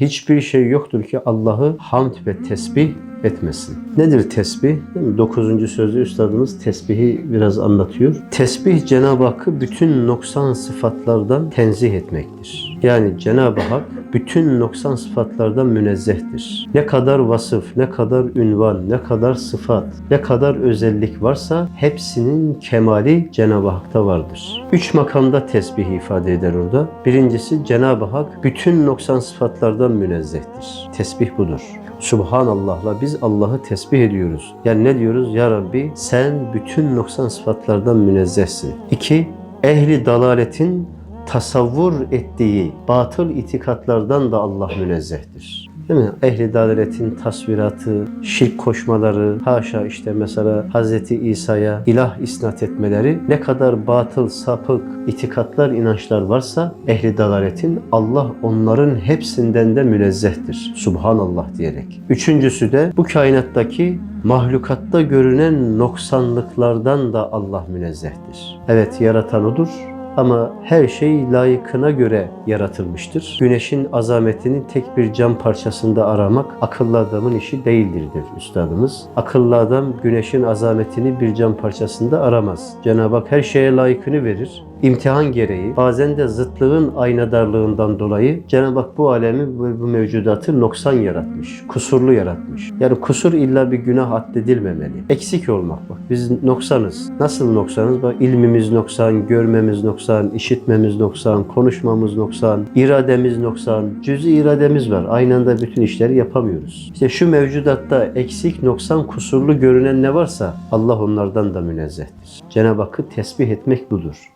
Hiçbir şey yoktur ki Allah'ı hamd ve tesbih etmesin. Nedir tesbih? Değil mi? 9. sözde üstadımız tesbihi biraz anlatıyor. Tesbih Cenab-ı Hakk'ı bütün noksan sıfatlardan tenzih etmektir. Yani Cenab-ı Hak bütün noksan sıfatlardan münezzehtir. Ne kadar vasıf, ne kadar ünvan, ne kadar sıfat, ne kadar özellik varsa hepsinin kemali Cenab-ı Hak'ta vardır. Üç makamda tesbih ifade eder orada. Birincisi Cenab-ı Hak bütün noksan sıfatlardan münezzehtir. Tesbih budur. Subhanallah'la biz Allah'ı tesbih ediyoruz. Yani ne diyoruz? Ya Rabbi sen bütün noksan sıfatlardan münezzehsin. İki, ehli dalaletin tasavvur ettiği batıl itikatlardan da Allah münezzehtir. Değil mi? Ehli dalaletin tasviratı, şirk koşmaları, haşa işte mesela Hz. İsa'ya ilah isnat etmeleri ne kadar batıl, sapık, itikatlar, inançlar varsa ehli dalaletin Allah onların hepsinden de münezzehtir. Subhanallah diyerek. Üçüncüsü de bu kainattaki mahlukatta görünen noksanlıklardan da Allah münezzehtir. Evet yaratan odur ama her şey layıkına göre yaratılmıştır. Güneşin azametini tek bir cam parçasında aramak akıllı adamın işi değildir der üstadımız. Akıllı adam güneşin azametini bir cam parçasında aramaz. Cenab-ı Hak her şeye layıkını verir. İmtihan gereği bazen de zıtlığın aynadarlığından dolayı Cenab-ı Hak bu alemi ve bu mevcudatı noksan yaratmış, kusurlu yaratmış. Yani kusur illa bir günah addedilmemeli. Eksik olmak bak. Biz noksanız. Nasıl noksanız? Bak ilmimiz noksan, görmemiz noksan, işitmemiz noksan, konuşmamız noksan, irademiz noksan, cüz'i irademiz var. Aynı anda bütün işleri yapamıyoruz. İşte şu mevcudatta eksik, noksan, kusurlu görünen ne varsa Allah onlardan da münezzehtir. Cenab-ı Hakk'ı tesbih etmek budur.